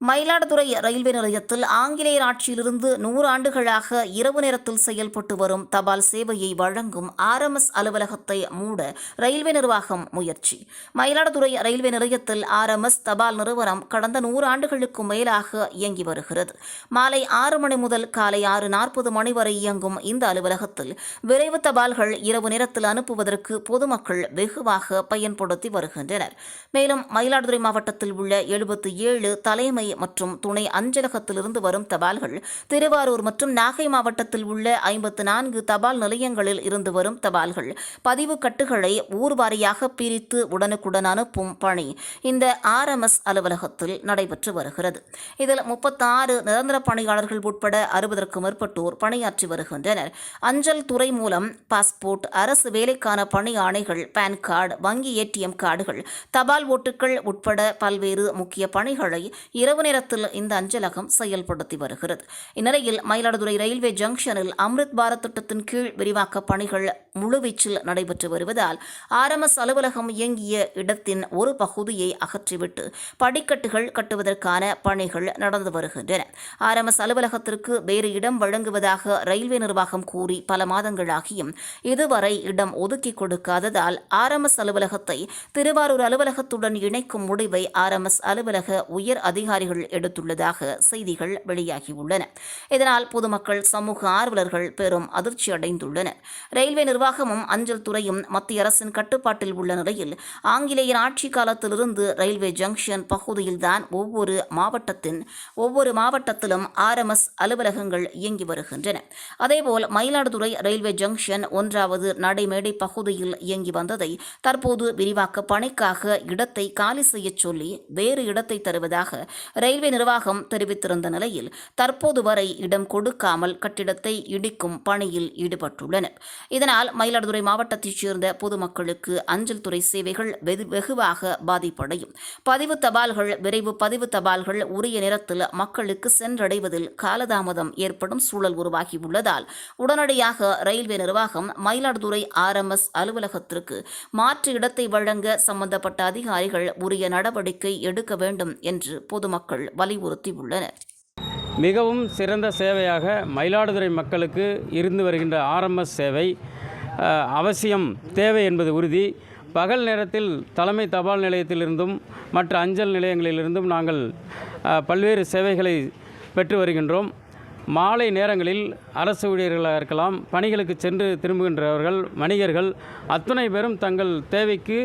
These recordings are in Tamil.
மயிலாடுதுறை ரயில்வே நிலையத்தில் ஆங்கிலேயர் ஆட்சியிலிருந்து நூறு ஆண்டுகளாக இரவு நேரத்தில் செயல்பட்டு வரும் தபால் சேவையை வழங்கும் ஆர்எம்எஸ் அலுவலகத்தை மூட ரயில்வே நிர்வாகம் முயற்சி. மயிலாடுதுறை ரயில்வே நிலையத்தில் ஆர்எம்எஸ் தபால் நிறுவனம் கடந்த நூறு ஆண்டுகளுக்கும் மேலாக இயங்கி வருகிறது. மாலை ஆறு மணி முதல் காலை ஆறு நாற்பது மணி வரை இயங்கும் இந்த அலுவலகத்தில் விரைவு தபால்கள் இரவு நேரத்தில் அனுப்புவதற்கு பொதுமக்கள் வெகுவாக பயன்படுத்தி வருகின்றனர். மேலும் மயிலாடுதுறை மாவட்டத்தில் உள்ள எழுபத்தி ஏழு தலைமை மற்றும் துணை அஞ்சலகத்திலிருந்து வரும் தபால்கள் திருவாரூர் மற்றும் நாகை மாவட்டத்தில் உள்ள ஐம்பத்து நான்கு தபால் நிலையங்களில் இருந்து வரும் தபால்கள். பதிவு கட்டுகளை ஊர்வாரியாக பிரித்து உடனுக்குடன் அனுப்பும் பணி இந்த ஆர்எம்எஸ் அலுவலகத்தில் நடைபெற்று வருகிறது. இதில் முப்பத்தாறு நிரந்தர பணியாளர்கள் உட்பட அறுபதற்கும் மேற்பட்டோர் பணியாற்றி வருகின்றனர். அஞ்சல் துறை மூலம் பாஸ்போர்ட் அரசு வேலைக்கான பணி ஆணைகள் பான் கார்டு வங்கி ஏடிஎம் கார்டுகள் தபால் ஓட்டுகள் உட்பட பல்வேறு முக்கிய பணிகளை இரவு நேரத்தில் இந்த அஞ்சலகம் செயல்படுத்தி வருகிறது. இந்நிலையில் மயிலாடுதுறை ரயில்வே ஜங்ஷனில் அம்ரித் பாரத் திட்டத்தின் கீழ் விரிவாக்க பணிகள் முழுவீச்சில் நடைபெற்று வருவதால் ஆர்எம்எஸ் அலுவலகம் இயங்கிய இடத்தின் ஒரு பகுதியை அகற்றிவிட்டு படிக்கட்டுகள் கட்டுவதற்கான பணிகள் நடந்து வருகின்றன. ஆர்எம்எஸ் அலுவலகத்திற்கு வேறு இடம் வழங்குவதாக ரயில்வே நிர்வாகம் கூறி பல மாதங்களாகியும் இதுவரை இடம் ஒதுக்கி கொடுக்காததால் ஆர்எம்எஸ் அலுவலகத்தை திருவாரூர் அலுவலகத்துடன் இணைக்கும் முடிவை ஆர்எம்எஸ் அலுவலக உயர் அதிகாரிகள் எடுத்துள்ளதாக செய்திகள் வெளியாகியுள்ளன. இதனால் பொதுமக்கள் சமூக ஆர்வலர்கள் பெரும் அதிர்ச்சி அடைந்துள்ளனர். ரயில்வே நிர்வாகமும் அஞ்சல் துறையும் மத்திய அரசின் கட்டுப்பாட்டில் உள்ள நிலையில் ஆங்கிலேயர் ஆட்சி காலத்திலிருந்து ரயில்வே ஜங்ஷன் பகுதியில்தான் ஒவ்வொரு மாவட்டத்தின் ஒவ்வொரு மாவட்டத்திலும் ஆர்எம்எஸ் அலுவலகங்கள் இயங்கி வருகின்றன. அதேபோல் மயிலாடுதுறை ரயில்வே ஜங்ஷன் ஒன்றாவது நடைமேடை பகுதியில் இயங்கி வந்ததை தற்போது விரிவாக்க பணிக்காக இடத்தை காலி செய்யச் சொல்லி வேறு இடத்தை தருவதாக ரயில்வே நிர்வாகம் தெரிவித்திருந்த நிலையில் தற்போது வரை இடம் கொடுக்காமல் கட்டிடத்தை இடிக்கும் பணியில் ஈடுபட்டுள்ளனர். இதனால் மயிலாடுதுறை மாவட்டத்தைச் சேர்ந்த பொதுமக்களுக்கு அஞ்சல் துறை சேவைகள் வெகு- வெகுவாக பாதிப்படையும். பதிவு தபால்கள் விரைவு பதிவு தபால்கள் உரிய நேரத்தில் மக்களுக்கு சென்றடைவதில் காலதாமதம் ஏற்படும் சூழல் உருவாகியுள்ளதால் உடனடியாக ரயில்வே நிர்வாகம் மயிலாடுதுறை ஆர்எம்எஸ் அலுவலகத்திற்கு மாற்று இடத்தை வழங்க சம்பந்தப்பட்ட அதிகாரிகள் உரிய நடவடிக்கை எடுக்க வேண்டும் என்று பொதுமக்கள் வலியுறுத்தியுள்ளனர் மிகவும் சிறந்த சேவையாக மயிலாடுதுறை மக்களுக்கு இருந்து வருகின்ற ஆர்எம்எஸ் சேவை அவசியம் தேவை என்பது உறுதி. பகல் நேரத்தில் தலைமை தபால் நிலையத்திலிருந்தும் மற்ற அஞ்சல் நிலையங்களிலிருந்தும் நாங்கள் பல்வேறு சேவைகளை பெற்று வருகின்றோம். மாலை நேரங்களில் அரசு ஊழியர்களாக இருக்கலாம் பணிகளுக்கு சென்று திரும்புகின்றவர்கள் வணிகர்கள் அத்தனை பேரும் தங்கள் தேவைக்கு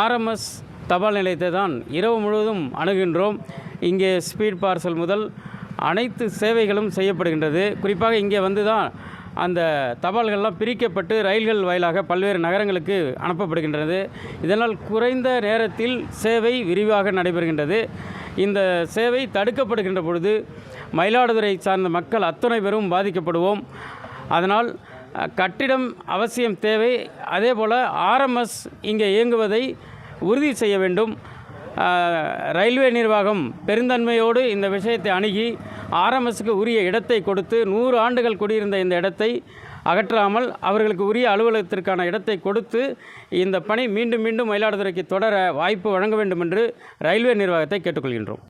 ஆர்எம்எஸ் தபால் நிலையத்தை தான் இரவு முழுவதும் அணுகின்றோம் இங்கே ஸ்பீட் பார்சல் முதல் அனைத்து சேவைகளும் செய்யப்படுகின்றது. குறிப்பாக இங்கே வந்து தான் அந்த தபால்கள்லாம் பிரிக்கப்பட்டு ரயில்கள் வாயிலாக பல்வேறு நகரங்களுக்கு அனுப்பப்படுகின்றது. இதனால் குறைந்த நேரத்தில் சேவை விரிவாக நடைபெறுகின்றது. இந்த சேவை தடுக்கப்படுகின்ற பொழுது மயிலாடுதுறை சார்ந்த மக்கள் அத்துணை பேரும் பாதிக்கப்படுவோம். அதனால் கட்டிடம் அவசியம் தேவை. அதே போல் ஆர்எம்எஸ் இங்கே இயங்குவதை உறுதி செய்ய வேண்டும். ரயில்வே நிர்வாகம் பெருந்தன்மையோடு இந்த விஷயத்தை அணுகி ஆர்எம்எஸ்க்கு உரிய இடத்தை கொடுத்து நூறு ஆண்டுகள் குடியிருந்த இந்த இடத்தை அகற்றாமல் அவர்களுக்கு உரிய அலுவலகத்திற்கான இடத்தை கொடுத்து இந்த பணி மீண்டும் மீண்டும் மயிலாடுதுறைக்கு தொடர வாய்ப்பு வழங்க வேண்டும் என்று ரயில்வே நிர்வாகத்தை கேட்டுக்கொள்கின்றோம்.